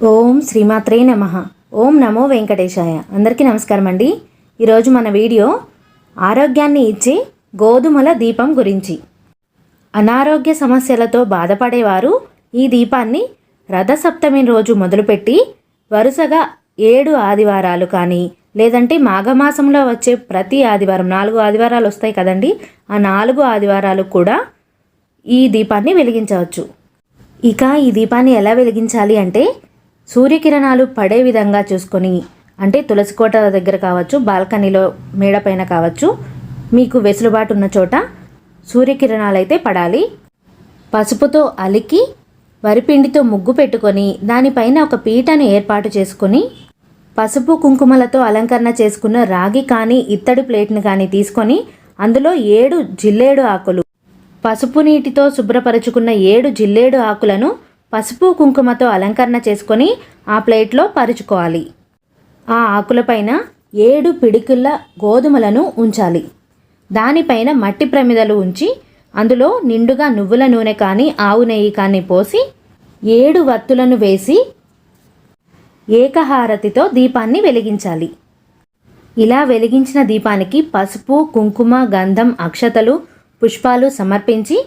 ఓం శ్రీమాత్రే నమ. ఓం నమో వెంకటేశాయ. అందరికీ నమస్కారం అండి. ఈరోజు మన వీడియో ఆరోగ్యాన్ని ఇచ్చే గోధుమల దీపం గురించి. అనారోగ్య సమస్యలతో బాధపడేవారు ఈ దీపాన్ని రథసప్తమి రోజు మొదలుపెట్టి వరుసగా ఏడు ఆదివారాలు కానీ లేదంటే మాఘమాసంలో వచ్చే ప్రతి ఆదివారం నాలుగు ఆదివారాలు వస్తాయి కదండి ఆ నాలుగు ఆదివారాలు కూడా ఈ దీపాన్ని వెలిగించవచ్చు. ఇక ఈ దీపాన్ని ఎలా వెలిగించాలి అంటే సూర్యకిరణాలు పడే విధంగా చూసుకొని అంటే తులసి కోట దగ్గర కావచ్చు బాల్కనీలో మేడపైన కావచ్చు మీకు వెసులుబాటు ఉన్న చోట సూర్యకిరణాలు అయితే పడాలి. పసుపుతో అలికి వరిపిండితో ముగ్గు పెట్టుకొని దానిపైన ఒక పీటను ఏర్పాటు చేసుకొని పసుపు కుంకుమలతో అలంకరణ చేసుకున్న రాగి కానీ ఇత్తడి ప్లేట్ని కానీ తీసుకొని అందులో ఏడు జిల్లేడు ఆకులు. పసుపు నీటితో శుభ్రపరచుకున్న ఏడు జిల్లేడు ఆకులను పసుపు కుంకుమతో అలంకరణ చేసుకొని ఆ ప్లేట్లో పరుచుకోవాలి. ఆ ఆకులపైన ఏడు పిడికిళ్ళ గోధుమలను ఉంచాలి. దానిపైన మట్టి ప్రమిదలు ఉంచి అందులో నిండుగా నువ్వుల నూనె కానీ ఆవు నెయ్యి కానీ పోసి ఏడు వత్తులను వేసి ఏకహారతితో దీపాన్ని వెలిగించాలి. ఇలా వెలిగించిన దీపానికి పసుపు కుంకుమ గంధం అక్షతలు పుష్పాలు సమర్పించి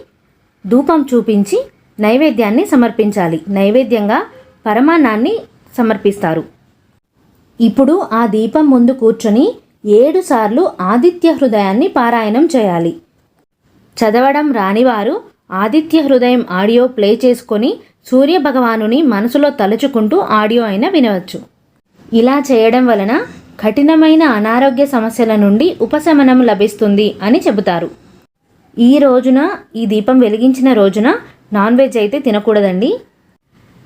ధూపం చూపించి నైవేద్యాన్ని సమర్పించాలి. నైవేద్యంగా పరమాన్నాన్ని సమర్పిస్తారు. ఇప్పుడు ఆ దీపం ముందు కూర్చొని ఏడుసార్లు ఆదిత్య హృదయాన్ని పారాయణం చేయాలి. చదవడం రానివారు ఆదిత్య హృదయం ఆడియో ప్లే చేసుకొని సూర్య భగవానుని మనసులో తలుచుకుంటూ ఆడియో అయినా వినవచ్చు. ఇలా చేయడం వలన కఠినమైన అనారోగ్య సమస్యల నుండి ఉపశమనం లభిస్తుంది అని చెబుతారు. ఈ రోజున ఈ దీపం వెలిగించిన రోజున నాన్ వెజ్ అయితే తినకూడదండి.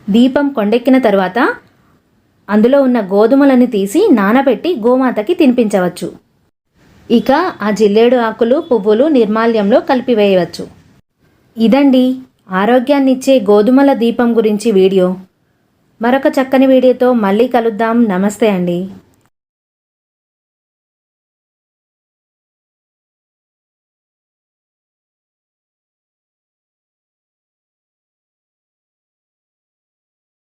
దీపం కొండెక్కిన తర్వాత అందులో ఉన్న గోధుమలను తీసి నానబెట్టి గోమాతకి తినిపించవచ్చు. ఇక ఆ జిల్లేడు ఆకులు పువ్వులు నిర్మాల్యంలో కలిపివేయవచ్చు. ఇదండి ఆరోగ్యాన్నిచ్చే గోధుమల దీపం గురించి వీడియో. మరొక చక్కని వీడియోతో మళ్ళీ కలుద్దాం. నమస్తే అండి.